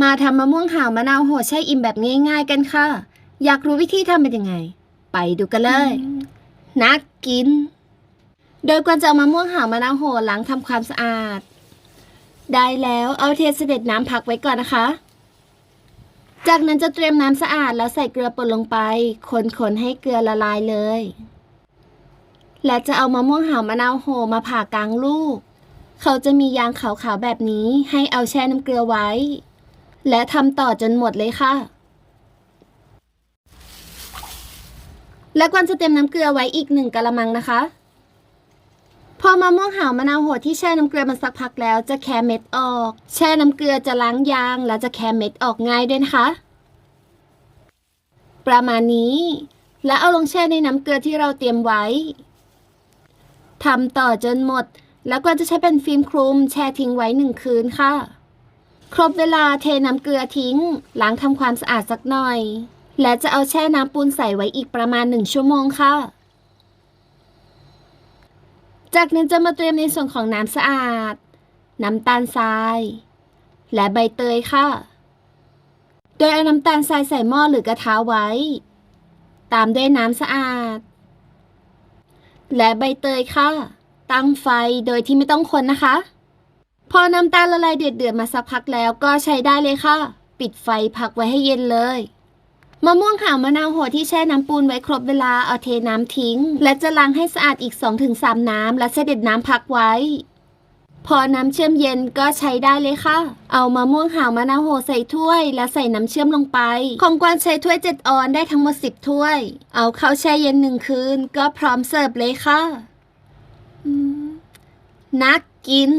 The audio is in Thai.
มาทำมะม่วงหาวมะนาวโหดแช่อิ่มแบบง่ายๆกันค่ะ อยากรู้วิธีทำเป็นยังไง ไปดูกันเลย นักกิน โดยกวนจะเอามะม่วงหาวมะนาวโหดล้างทำความสะอาด ได้แล้วเอาเทเสด็จน้ำพักไว้ก่อนนะคะ จากนั้นจะเตรียมน้ำสะอาดแล้วใส่เกลือป่นลงไป คนๆให้เกลือละลายเลย และจะเอามะม่วงหาวมะนาวโหมาผ่ากลางลูก เขาจะมียางขาวๆแบบนี้ให้เอาแช่น้ำเกลือไว้ และทำต่อจนหมดเลยค่ะ และกวนจะเตรียมน้ำเกลือไว้อีกหนึ่งกะละมังนะคะ พอมะม่วงหาวมะนาวโหดที่แช่น้ำเกลือมันสักพักแล้วจะแคะเม็ดออก แช่น้ำเกลือจะล้างยาง และจะแคะเม็ดออกง่ายด้วยนะคะ ประมาณนี้ และเอาลงแช่ในน้ำเกลือที่เราเตรียมไว้ทำต่อจนหมด แล้วก็จะใช้เป็นฟิล์มคลุม แช่ทิ้งไว้หนึ่งคืนค่ะ ครบเวลาเทน้ำเกลือทิ้ง ล้างทำความสะอาดสักหน่อย และจะเอาแช่น้ำปูนใส่ไว้อีกประมาณหนึ่งชั่วโมงค่ะ จากนั้นจะมาเตรียมในส่วนของน้ำสะอาด น้ำตาลทราย และใบเตยค่ะ โดยเอาน้ำตาลทรายใส่หม้อหรือกระทะไว้ ตามด้วยน้ำสะอาด และใบเตยค่ะ ตั้งไฟโดยที่ไม่ต้องคนนะคะ พอน้ำตาลละลายเดือดเดือดมาสักพักแล้วก็ใช้ได้เลยค่ะ ปิดไฟพักไว้ให้เย็นเลยมะม่วงขาวมะนาวโหดที่แช่น้ำปูนไว้ครบเวลาเอาเทน้ำทิ้ง และจะล้างให้สะอาดอีก 2-3 น้ำและเสด็จน้ำพักไว้ พอน้ำเชื่อมเย็นก็ใช้ได้เลยค่ะ เอามะม่วงหาวมะนาวโหดใส่ถ้วย และใส่น้ำเชื่อมลงไป ของกวานใช้ถ้วยเจ็ดออนได้ทั้งหมด 10 ถ้วย เอาเข้าแช่เย็นหนึ่งคืน ก็พร้อมเสิร์ฟเลยค่ะนักกิน